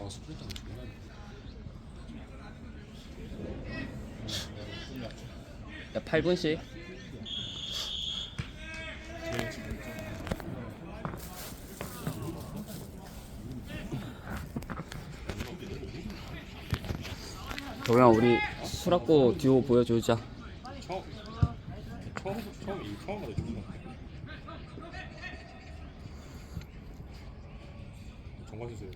아 스프린터는 존나 야 8분씩. 도영 우리 수락고 듀오 보여주자. 처음 처음 처음 이 처음 하다 존나 정관 실수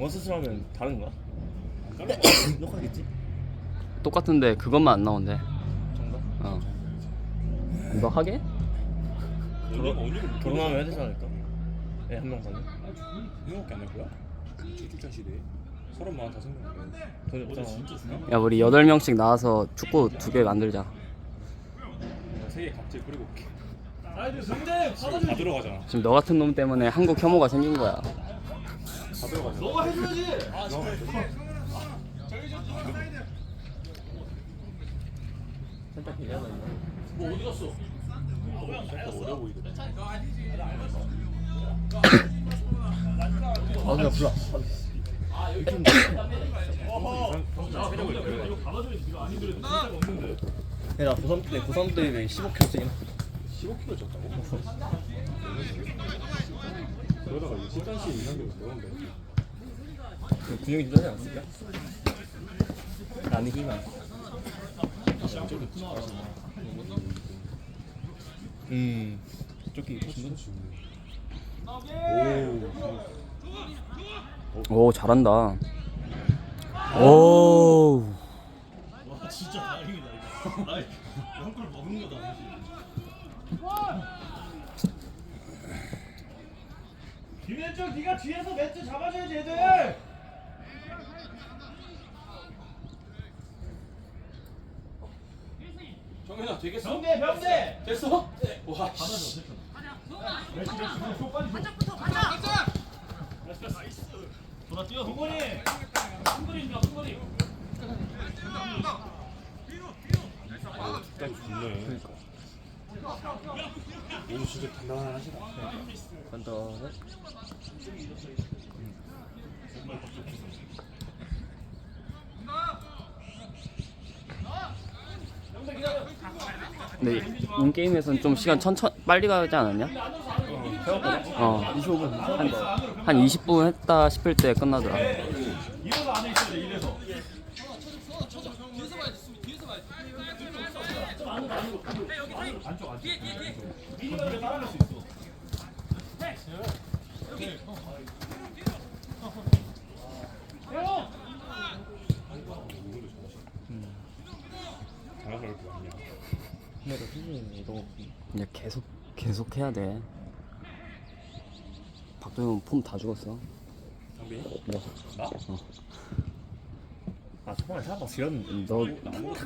정원 수술하면 다른 거야? 안 똑같겠지? 똑같은데 그것만 안 나온대. 정답? 어. 이거 하게? 결혼 결혼하면 해야 되지 않을까? 애 한명 가면. 이거밖에 안 할 거야? 제주자 시대에? 서른 마흔 다섯 명 돈이 없잖아. 야 우리 8명씩 나와서 축구 두 개 만들자. 세개 갑질 뿌리고 올게. 다 들어가잖아. 지금 너 같은 놈 때문에 한국 혐오가 생긴 거야 너가 해줘야지 아 살짝 기대하나 있나? 살짝 어려 보이더라 아 그냥 불러 체력을 길러야 돼야 고3 때 고3 때 15kg 찌긴 15kg 쪘다고? 그러다가 이 식단시 이상되고 그런데 근육이 좀 하지 않았을까? 나는 희망. 음 저기 무슨 오오 잘한다. 오 김현정 네가 뒤에서 매트 잡아줘야지 애들. 정현아 되겠어? 병대 병대. 됐어? 와 씨. 돌아 뛰어 동건이. 흥건이입니다 흥건이. 아, 뒷다리 좋네 오늘 진짜 단단하시다. 간단해 근데 인 게임에서는 좀 시간 천천 빨리 가지 않았냐? 어. 25분 한, 한 20분 했다 싶을 때 끝나더라. 안쪽 안쪽 미니가 이래 따라갈 수 있어 잘할 거 아니야 근데 나 수준이 너무 이제 계속 계속 해야 돼. 박도영 폼다 죽었어. 상빈이? 뭐? 나? 아 초반에 사박 지렸는데 너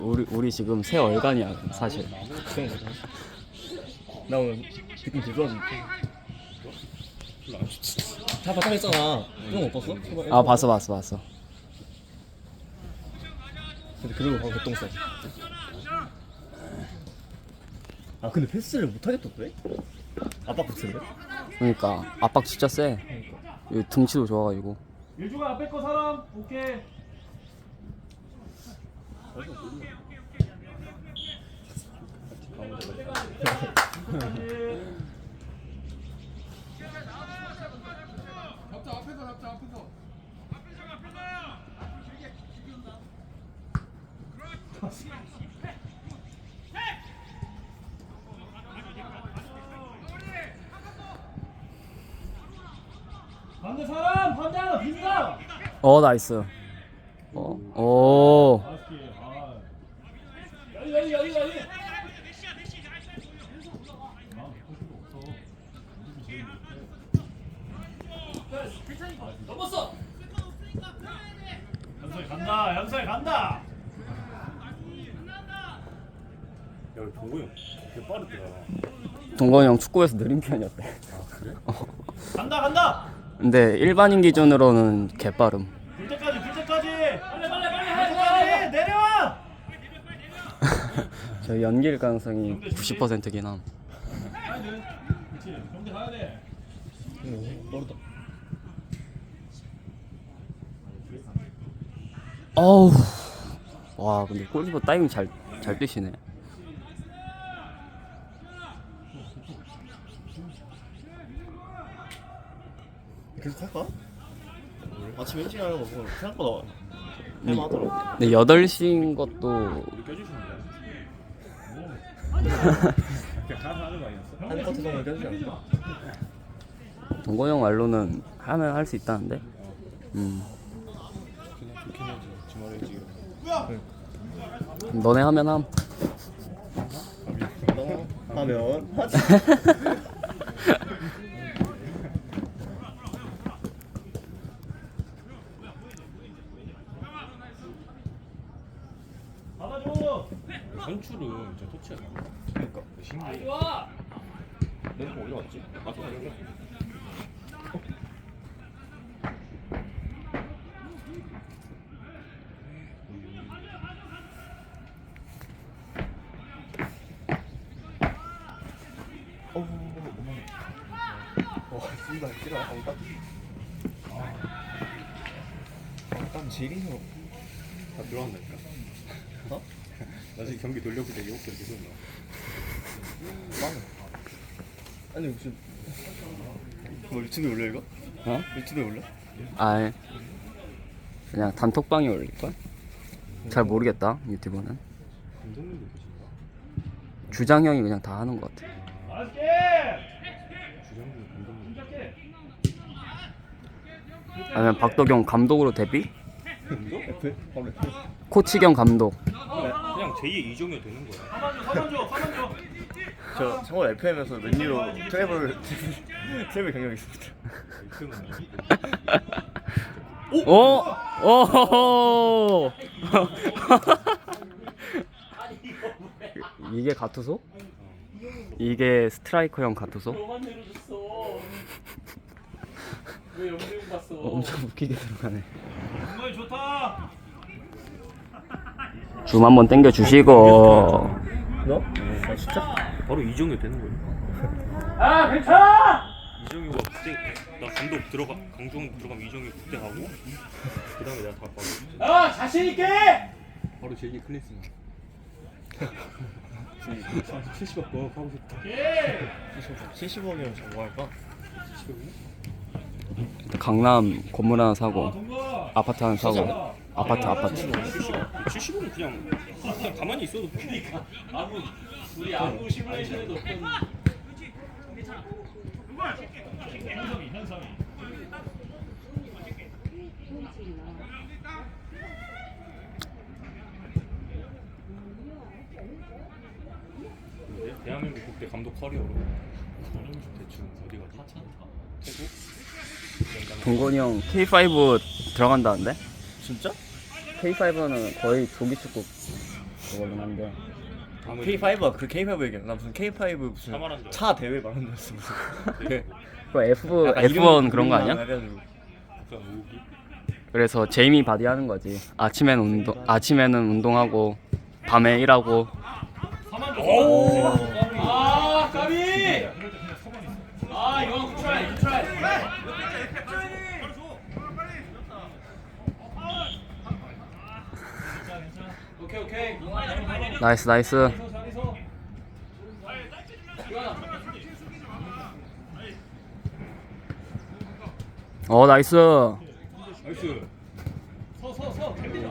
우리 우리 지금 새 얼간이야 사실. 나 오늘 느낌 되게 좋지 다 바탕했잖아 그런 거못 봤어? 아 봤어 봤어 봤어. 근데 그대로 바로 개똥 싸 아 근데 패스를 못하겠던데? 압박 붙이는데? 그러니까 압박 진짜 세. 그러니까 이 등치도 좋아가지고. 일주가 앞에 거 사람 오케이 반대 사람 반대 하나 빈다 어 나이스. 어. 오. 아 여기 여기 여기 여기 넘었어 연설 간다 연설 간다 야 동구 형 되게 빠르더라 동건이 형 축구에서 느린 편이었대. 근데 일반인 기준으로는 개빠름. 불 때까지 불 때까지. 빨리 빨리 빨리 빨리 내려와. 저 연기일 가능성이 90%긴 함. 그렇지. 경기 가야 돼. 빠르다. 어우. 와, 근데 골키퍼 타이밍 잘, 잘 뛰시네. 계속 할까? 아침 일찍 하는 거 보고 생각보다 할만하더라고. 근데 8시인 것도 우리 껴주시는 거야? 그냥 하나 하는 거 아니었어? 한 커트 정도 껴주지 않을까? 동건이 형 말로는 하면 할 수 있다는데? 음. 그냥 좋긴 하지 주말에 지금 너네 하면 함. 너 하면 하지. 받아줘. 선출은 저 터치야 그러니까. 신기해 아, 저 여기. 어우, 와, 씨발, 씨발, 땀. 아, 땀 지리노. 다 들어간다니까 어? 나 지금 경기 돌려볼 때 욕들 계속 나와 빵. 아니 무슨 뭐 유튜브에 올려 이거? 어? 유튜브에 올려? 아, 그냥 단톡방에 올릴걸? 잘 모르겠다, 유튜버는. 감독님도 계신가? 주장 형이 그냥 다 하는 것 같아. 감독님 아니면 박덕영 감독으로 데뷔? 감독? F? 바로 F? 코치경 감독. 그냥 제2의 이정현 되는 거야 가만 줘 가만 줘 가만 줘. 저 참고로 FM에서 맨유로 트래블 트래블 경력이 있습니다. 이승은 오! 오! 이게 가투소? 이게 스트라이커형 가투소? 왜 봤어? 엄청 웃기게 들어가네. 정말 좋다. 줌 한번 당겨 주시고. 너? 아 진짜? 바로 이정현 되는 거야 아 괜찮아. 이정현가 그때 나 감독 들어가 강중 들어가면 이정현 그때 하고 그 다음에 내가 다 바로 아 자신 있게. 바로 제2의 클래스나 70억 거 하고 싶다 예. 70억이면 저거 할까? 강남 건물 하나 사고 동거. 아파트 하나 사고 아파트 아파트 70억은 그냥 그냥 가만히 있어도 아무 우리 아무 시뮬레이션에도 없던. 현성이 현성이. 근데 대한민국 국대 감독 커리어로 대충 어디 가지? 태국? 동건이 형 K5 들어간다는데? 진짜? K5는 거의 조기 축구 그거긴 한데 K5가 그 K5 얘기야. 나 무슨 K5 무슨 줄차 대회 줄 알았어. 무슨. 그그 F, 약간 F1 이름 그런 거 아니야? 그래서 제이미 바디 하는 거지 아침에는 운동 아침에는 운동하고 밤에 일하고 오. 아 까비. 아 이거 굿트라이 굿트라이. 오케이 오케이. 나이스 나이스. 어 나이스.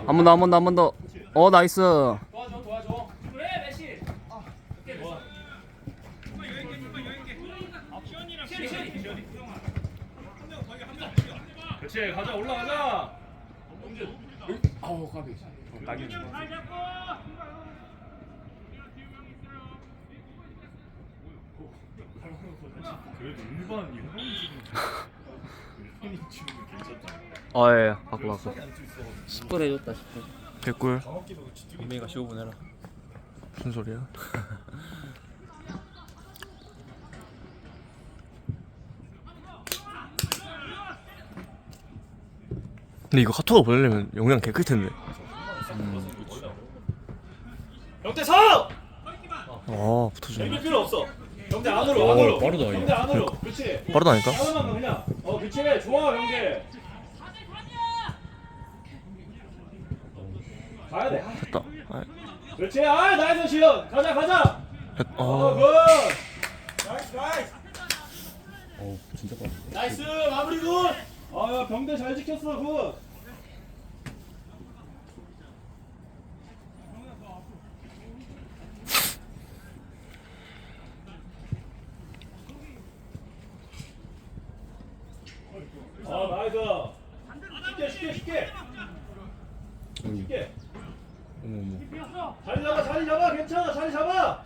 한 번 더 한 번 더 한 번 더 어 나이스 도와줘 도와줘. 그래 메시. 좋아. 시연이, 시연이. 그렇지 가자 올라가자. 아우 까비 어, 딱이네 그래도 일반 일본이 지금 일본이 지금 괜찮다. 어예 바꿔 바꿔 10분 해줬다 10분 개꿀 건민이가 15분 해라. 무슨 소리야 근데 이거 카톡으로 보내려면 용량 개클 텐데. 영대 서! 아 붙어주네. 밀 필요 없어. 영대 안으로 안으로. 빠르다, 영대 안으로. 그렇지. 빠르다니까. 하나만 그냥. 어 그렇지. 좋아 영대. 가야 돼. 됐다. 아, 그렇지. 아 나이스 시연. 가자 가자. 됐. 어 아, 굿. 나이스 나이스. 어 진짜 빠르다. 나이스 마무리 굿. 아 병대 잘 지켰어 굿. 아 나이스. 쉽게 쉽게 쉽게. 쉽게. 어머 어머. 자리 잡아 괜찮아 자리 잡아.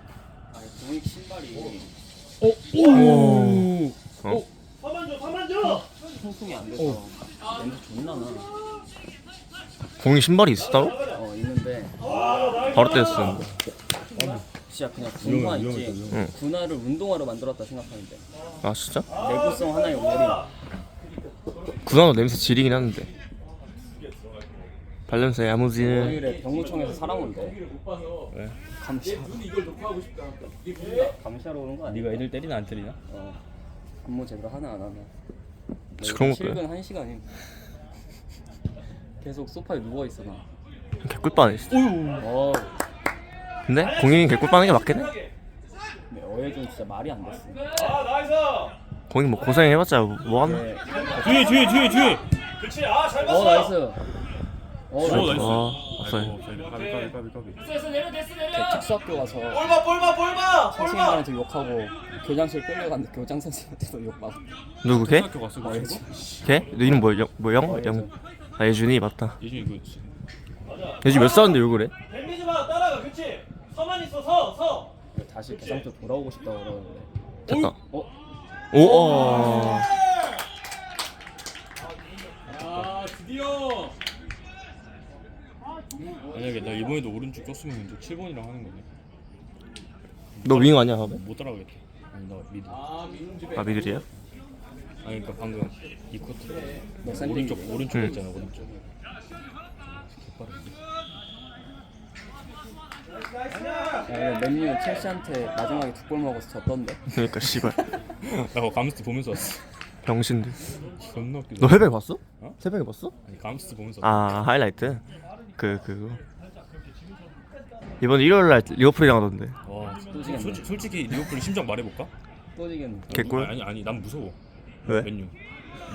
아니 공익 신발이 오. 서만 줘 서만 줘. 통풍이 안 돼서 냄새 존나 나. 공이 신발이 있어 따로? 어 있는데 아. 바로 뗐었는데. 진짜 그냥 군화 위험해, 있지. 응. 군화를 운동화로 만들었다 생각하는데 아 진짜? 내구성 하나의 오리. 구나도 냄새 지리긴 하는데. 발냄새 야무지는. 오일에 병무청에서 사람 온대. 왜? 감시하. 감시하러 오는 거 아니야? 네가 애들 때리나 안 때리나? 어. 업무 제대로 하나 안 하나. 그런 것도 출근 한 시간이. 계속 소파에 누워 있어 나. 개꿀빠네 진짜. 어. 근데 공이 개꿀빠는 게 맞긴 해. 근데 어예준 진짜 말이 안 됐어. 아 나이스. 공이 뭐 고생해봤자 뭐 하나. 네. 뒤에 뒤에 뒤에 뒤에. 그렇지 아잘 어 봤어. 나이스. 어 오, 나이스. 아, 아이고, 없어요. 까비 까비 까비 까비. 걔 특수학교 가서 볼봐 볼봐 볼봐. 선생님한테 욕하고 교장실 끌려갔는데 교장 선생님한테도 욕받고. 누구 걔? 학교 갔어 그 친구? 걔? 너 이름 뭐야? 영, 뭐 영? 어, 영. 아 예준이 맞다. 예준이 그거지. 예준 몇 살인데 왜 그래? 뱀미지 마 따라가 그렇지. 서만 있어 서 서. 다시 개상도 돌아오고 싶다고 그러는데. 됐다. 어? 오. 어. 아 드디어. 만약에 나 이번에도 오른쪽 꼈으면 이제 7번이랑 하는 거네. 너 윙 아니야 하면? 못 따라가겠다. 아니 나 미드. 아 미들이야? 아니 그러니까 방금 이 코트 너. 오른쪽 오른쪽 응. 있잖아 오른쪽. 야, 맨유 첼시한테 마지막에 두 골 먹어서 졌던데. 그러니까 씨발 나 그거 감스트 보면서 왔어. 병신들. 존나 웃기다. 너 새벽에 봤어? 어? 새벽에 봤어? 아니 감스트 보면서 왔어. 아 하이라이트. 그 그거. 이번 일요일 날 리버풀이랑 하던데. 와 또 지겠네. 솔직히, 솔직히 리버풀 심장 말해볼까? 또 지겠네. 개꿀? 아니 아니 난 무서워. 왜? 맨유.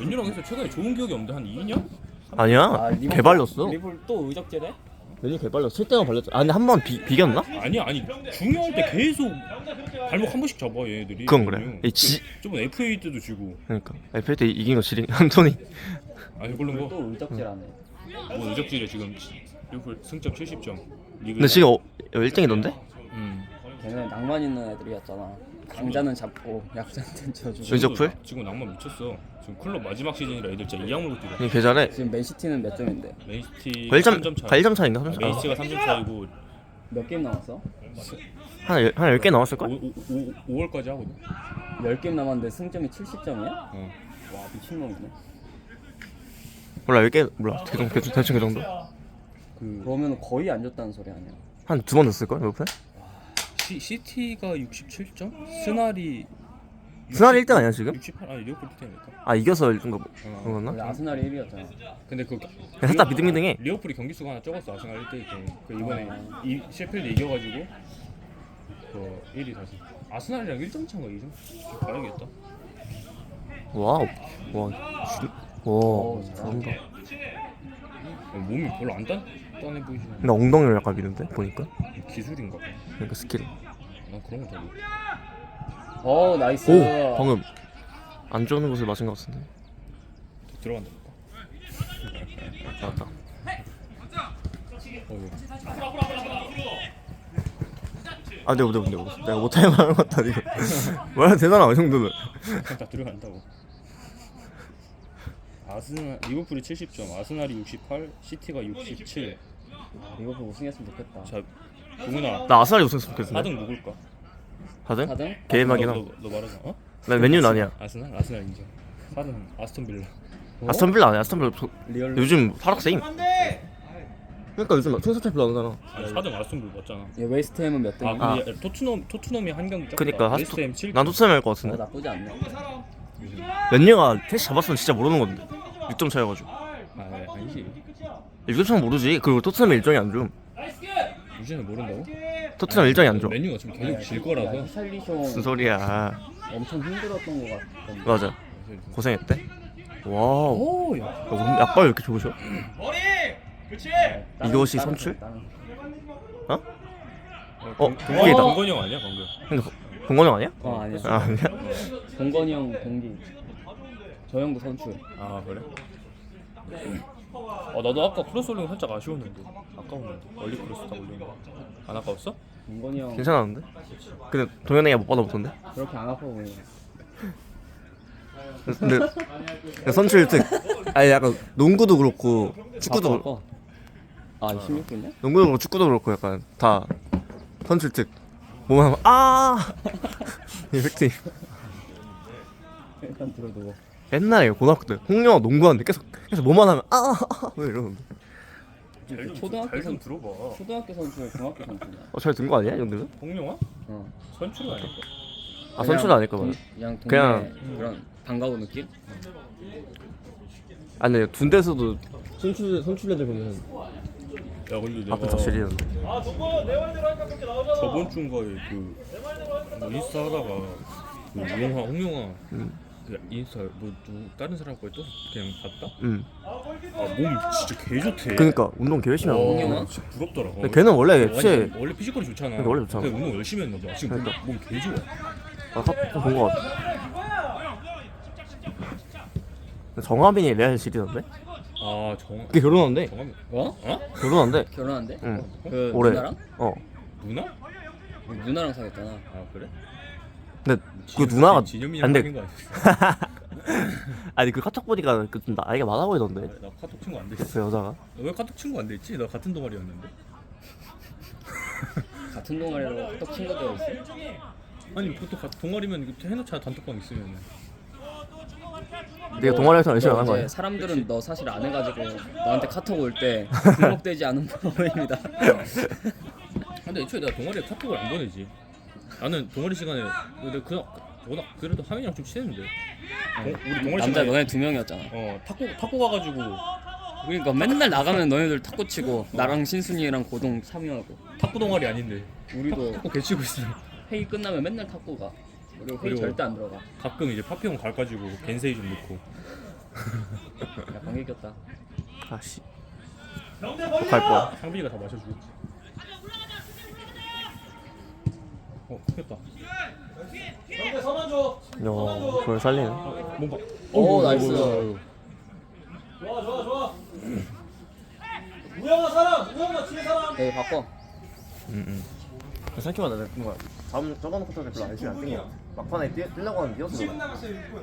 맨유랑 해서 최근에 좋은 기억이 없는데 한 2년? 아니야. 리버풀- 개발렸어. 리버풀 또 의적제래? 맨유 개발렸어. 실때가 발렸어. 아 근데 한번 비겼나? 아니야 아니 중요할 때 계속 발목 한 번씩 잡아 얘들이. 그건 그래. 맨유. 이 지- 저번 FA 때도 지고. 그러니까 FA 때 이긴 거 지린 안토니. 아니 그런 거. 또 의적제라네. 뭐 누적질에 지금 리버풀 승점 70점. 리그. 근데 지금 어, 1등이던데? 음. 걔네 낭만 있는 애들이었잖아. 강자는 잡고 약자한테 져주고. 의적- 리버풀? 지금 낭만 미쳤어. 지금 클럽 마지막 시즌이라 애들 진짜 이악 물고 뛰어. 이 계좌래. 지금 맨시티는 몇 점인데? 맨시티 1점 3점 차. 8점 차인가? 아, 3점 차. 맨시티가 3점 차이고 몇 게임 남았어? 열- 하나 10개 남았을 걸? 5, 월까지 하거든. 10게임 남았는데 승점이 70점이야? 어. 와 미친놈이네. 몰라 10개 몰라. 대충 대충 대충 그 정도. 그러면 거의 안 줬다는 소리 아니야? 한 두번 됐을 걸 리버풀? 시, 시티가 67점? 스날이 스날이 1등 아니야 지금? 68 아니 리버풀 1등이니까. 아 이겨서 1등 거 어. 원래 건나? 아스날이 1위였잖아. 근데 그 살짝 미등미등해. 리버풀이 경기 수가 하나 적었어 아스날 1대 때문에. 그 이번에 이 셰필드 이겨가지고 그 1위 다시. 아스날이랑 1점 차인가 2점? 봐야겠다. 와우. 와. 주- 와. 잘한다. 어, 몸이 별로 안 단, 단해 보이지 않아. 근데 엉덩이를 약간 미는데 보니까. 기술인가 봐. 그러니까 스킬. 난 그런 거잘. 어 나이스. 오 방금 안 좋은 곳을 맞은 것 같은데. 들어간다니까. 맞다. 어, 아 내가 내가 내가 내가 못할 만한 것 같다 이거. 말해도 되잖아 이 정도는. 다 들어간다고. 아스날 리버풀이 70점, 아스날이 68, 시티가 67. 리버풀 우승했으면 좋겠다. 자, 동훈아, 나 아스날이 우승했으면 좋겠는데. 4등 누굴까? 4등? 4등? 개막이나. 너, 너, 너 말하자. 어? 나 맨유는 아니야. 아스날, 아스날 인정. 4등 아스톤 빌라. 아스턴 빌라 아니야 아스턴 빌라 저- 리얼로 요즘 파락세임 그러니까 요즘 승수차 별로 안 아니 4등 아스톤 맞잖아. 얘 웨스트햄은 몇 등이야? 아 근데 토트넘 토트넘이 한 경기 작 그니까 하스토 웨스트햄 7. 난 토트넘 할것 어, 같은데 나쁘지 않네 몇 개가 패스 잡았으면 진짜 모르는 건데 6점 차여가지고 아. 6점 차면 모르지 그리고 토트넘 일정이 안줘 유진은 모른다고? 토트넘 일정이 안줘 메뉴가 지금 계속 질 거라서. 무슨 소리야 엄청 힘들었던 것 같던데 맞아 고생했대 와우 오 야. 야, 우리 약발 왜 이렇게 좋으셔? 머리 그렇지 이것이 선출? 어? 어, 어, 그게다. 동건이 형 아니야 방금? 동건이 형 아니야? 어 아니야 아 아니야? 동건이 형 동기 저 형도 선출 아 그래? 아 나도 아까 크로스 올린 거 살짝 아쉬웠는데. 아까웠는데 멀리 크로스 딱 올린 거안 아까웠어? 동건이 형. 괜찮았는데? 근데 동현이가 못 받아보던데? 그렇게 안 아파 보이네. 근데 근데 선출 특 아니 약간 농구도 그렇고 축구도 아까 그렇고. 아 16분이야? 농구도 그렇고 축구도 그렇고 약간 다 선출 특 뭐만 하면 아! 이펙트 일단 들어두고 옛날에 고등학교 때 홍영아 농구하는데 계속 계속 뭐만 하면 아왜 이러는데 초등학교 잘좀 선 들어봐 초등학교 선출 중학교 선출이야 어잘 든 거 아니야 이 정도면? 홍룡아? 어 선출은 아닐까? 아 선출 아닐까 봐. 동- 그냥 동네 그냥- 그런 반가운 느낌? 아 근데 군대에서도 선출 선출 애들 보면 야 근데 내가 앞에 다. 아 나오잖아 저번 주인가에 그뭐 인스타 하다가 그 용화 홍룡아 음. 그 인스타 뭐 누구 다른 사람 거에 또 그냥 봤다? 응. 아몸 진짜 개 좋대. 그러니까 운동 개 열심히 하고. 홍영아? 진짜 부럽더라. 어. 근데 걔는 원래 아니, 애초에 원래 피지컬이 좋잖아. 그러니까 원래 좋잖아. 근데 운동 열심히 했나 봐. 지금 그러니까. 몸 개 좋아. 아까 본거 같아. 근데 정하빈이 레알 시리던데? 아 정. 걔 결혼한대. 정하면 어? 어? 결혼한대. 결혼한대? 응. 그 올해. 누나랑? 어. 누나? 누나랑 사귀었잖아 아 그래? 근데 그 누나가 진현민이랑 안 돼. 거 아니었어? 아니 그 카톡 보니까 그좀 나이가 많아 보이던데. 나 카톡 친구 안그 됐어. 여자가. 왜 카톡 친구 안 됐지? 나 같은 동아리였는데. 같은 동아리로 톡 친구들 있어? 아니 보통 가, 동아리면 해놓자 단톡방 있으면. 네가 동아리에서 열심히 너 안한 거 이제 아니야? 사람들은 너 사실 안 해가지고 너한테 카톡 올 때 등록되지 않은 번호입니다 근데 애초에 내가 동아리에 카톡을 안 보내지. 나는 동아리 시간에 근데 그 워낙 그래도 하민이랑 좀 친했는데. 동- 우리 동아리 남자 시간에 너네 두 명이었잖아 어 탁구 탁구 가가지고 그러니까 맨날 나가면 너네들 탁구 치고 나랑 신순이랑 고동 참여하고 탁구 동아리 아닌데 우리도 탁구 개치고 있어. 회의 끝나면 맨날 탁구 가 그리고 회의 그리고- 절대 안 들어가 가끔 이제 파피용 가가지고 겐세이 좀 넣고. 야 방귀 꼈다 아씨. 갈 거야. 상빈이가 다 마셔주겠 지. 어, 됐다. 명대 서만 줘 야, 그걸 살리네. 몸 봐. 오, 나이스. 좋아 좋아 좋아 우영아 사람 우영아 뒤에 사람 여기 바꿔 응, 응. 생각해보다 내가 뭔가 다음 저번 쿼터 때 별로 열심히 안 뛴거 막판에 뛰, 뛰려고 하는 뛰었어. 10분 남았어요 6분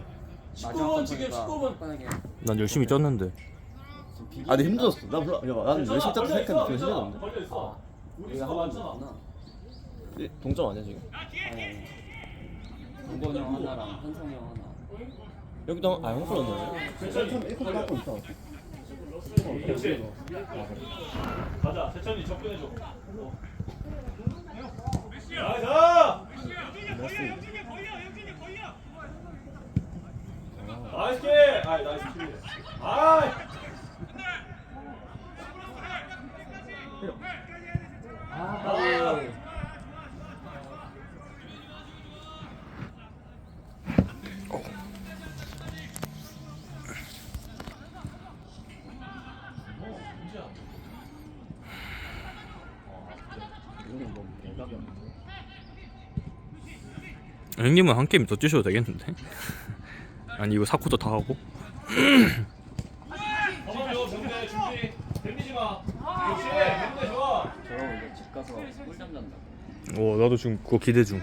마지막 19분 지금 19분 난 열심히 뛰었는데. 아, 근데 힘들었어. 나 몰라. 야, 난 열심히 뛰었다 생각했는데 힘들었는데. 걸려 있어 우리가 한번 줬구나 동점 아니야 지금? 동건이 형 하나랑 한성이 형 하나. 여기도 아 형수 없네. 참 1컷 갖고 있어. 가자 세천이 접근해줘. 나이스! 나이스! 킥 아이 나이스. 킥 아이 형님은 한 게임 더 뛰셔도 되겠는데? 아니 이거 사코도 다 하고? 저러고 이제 집 가서 꿀잠 잔다 어 나도 지금 그거 기대 중.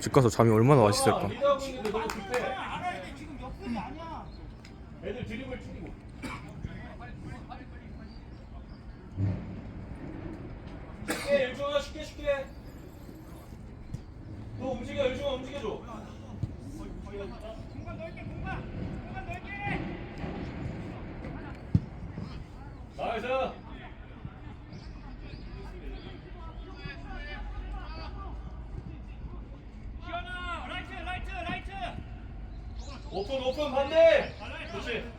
집 가서 잠이 얼마나 맛있을까? 리드하고 있는데 너무 급해 애들 드리블 튀기고 쉽게 일중아 쉽게 쉽게 너 움직여 일중아 움직여줘 손 반대. 그렇지.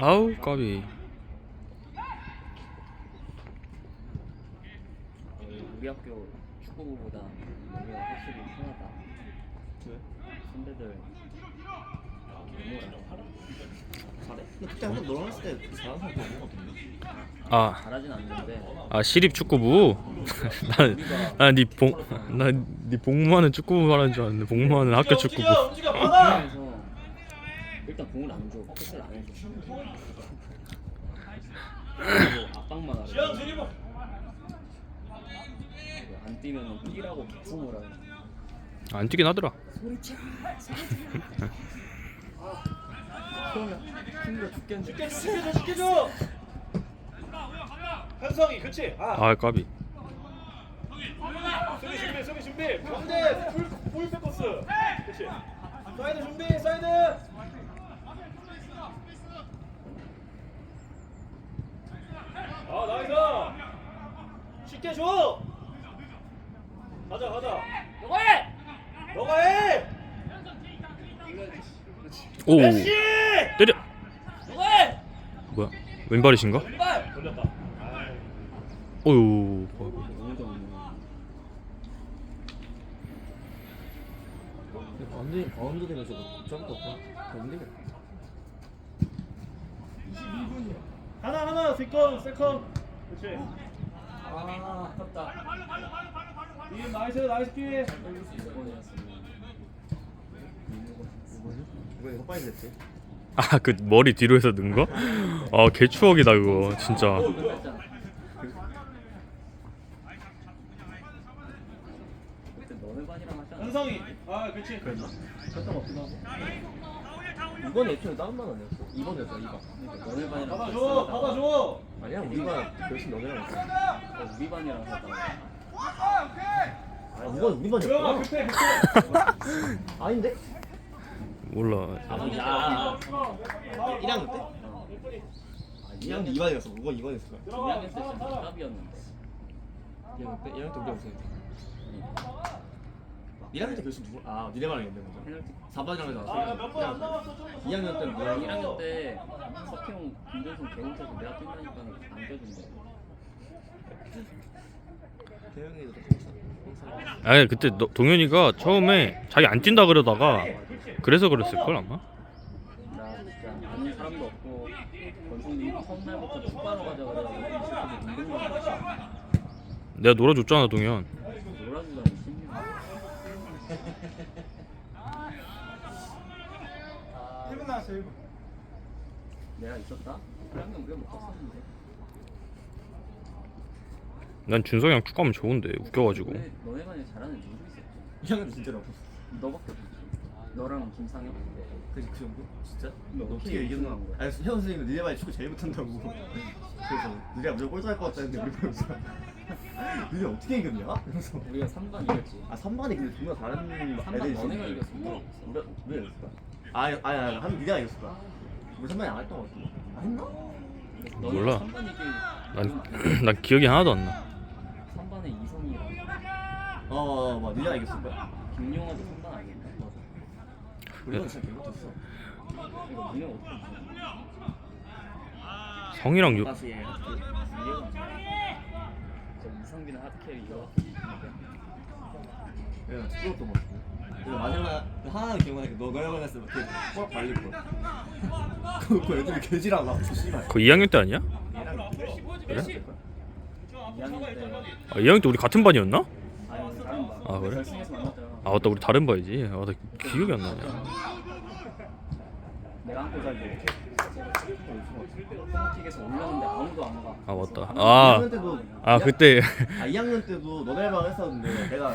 아우 까비. 우리 학교 축구부보다 우리가 확실히 편하다. 왜? 선배들 너무 잘해? 근데 그때 한번 너랑 했을 때 잘하는 사람 없는 것 같은데 아, 잘하진 않는데 아 시립 축구부. 난나네봉나네 복무하는 축구부 말하는 줄 알았는데 복무하는 학교 축구부. 움직여 움직여 받아. 그래서 일단 공을 안 줘. 패스를 안 해줘. 그리고 압박만 하래. 지현 드리블. 안 뛰면 뛰라고 계속을 하래. 안 뛰긴 하더라. 그러면 힘들어 죽겠는데. 쉽게 시켜줘 시켜줘. 현성이 그렇지. 아 아 까비. 수비 준비 수비 준비. 반대 풀풀 백코스. 그렇지. 사이드 준비 사이드. 아 나이스. 쉽게 줘. 가자 가자. 너가 해. 너가 해. 오. 때려. 뭐야 왼발이신가? 완전히 바운드 되면서 점프 힘들겠다 하나 하나 세컨 세컨. 그렇지. 아 아깝다. 이 나이스 나이스 기회. 더 빨리 됐지 아 그 머리 뒤로 해서 넣은 거? 아 개 추억이다 그거 진짜. 현성이. 아 그렇지. 잠깐 없긴 하고 이번에 애초에 반 아니었어? 2번이었어 2번 그러니까 너네 반이랑 받아줘 받아줘. 아니야 우리가 결승 너네랑 했어 어, 우리 반이랑 하다가 아 이건 우리 반이었구나 급해 급해. 아닌데? 몰라. 야 1학년 때? 2학년 2반이었어 5번 2반이었을 거야 2학년 때 진짜 깝이었는데 2학년 때? 2학년 때 우리가 우승했지 1학년 때 결승 누구? 아 니네 반이었네 먼저 페널티 4반이랑 해서 아몇번안 남았어 좀. 2학년 때 누구랑 1학년 때 석형 김준성 개운해서 내가 뛴다니까 안 껴준대 대형이도 항상 아 니 그때 너, 동현이가 처음에 자기 안 뛴다 그러다가 그래서 그랬을 걸 아마. 나 진짜 아는 사람도 없고 권성민이 첫날부터 축구하러 가자 그래가지고 이 새끼들 운동만 하지 내가 놀아줬잖아 동현. 놀아주다니 나왔어 일분. 내가 있었다? 1학년 우리가 못 갔었는데 난 준성이랑 축구하면 좋은데 웃겨가지고. 왜 너네 반에 잘하는 누구 있었지? 2학년 때 진짜로 없었어 너밖에 없었지 너랑 김상혁 그지 그 정도? 진짜? 너 어떻게 이겼나? 우승한 거야? 아니 혜원 선생님은 니네 반이 축구 제일 못한다고 그래서 니네가 무조건 꼴찌할 것 같다 했는데 우리 반에서 니네 어떻게 이겼냐? 그래서 우리가 3반 이겼지 아 3반이 근데 존나 잘하는 3반 애들이 너네가 있었는데. 이겼어 우리가 우리가 우리가 이겼을 거야 아니 아니 아니 한 니네가 이겼을 거야 우리 3반이 안 했던 것 같은데 아 했나? 너네가 몰라. 3반 이길 난, 난 기억이 하나도 안 나. 3반에 이성이랑 어어 뭐 니네가 이겼을 거야 김용화도 3반 아니겠나? 우리가 진짜 개 못했어 이거 니네 어떻게? 성이랑 유, 다시 해 이해가 안 돼. 저 이성빈 하드캐리 이거 내가 축구도 못 그래서 마지막 하나 기억나는 게너 너랑 했을 때꽉 발리고 그 애들이 개지랑 막 씨발 그 2학년 때 아니야? 얘랑 그래? 2학년 때 아 2학년 때 우리 같은 반이었나? 아, 그래? 아 맞다 우리 다른 반이지. 아나 기억이 안 나냐. 내가 한골 살고 프로킥에서 올렸는데 아무도 안 가. 아 맞다. 아, 아, 2학년 때도 아 그때 아 2학년 때도 너네랑 했었는데 내가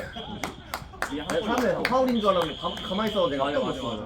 처음에 파울인 줄 알았는데 가, 가만히 있어 내가 맞아, 맞아.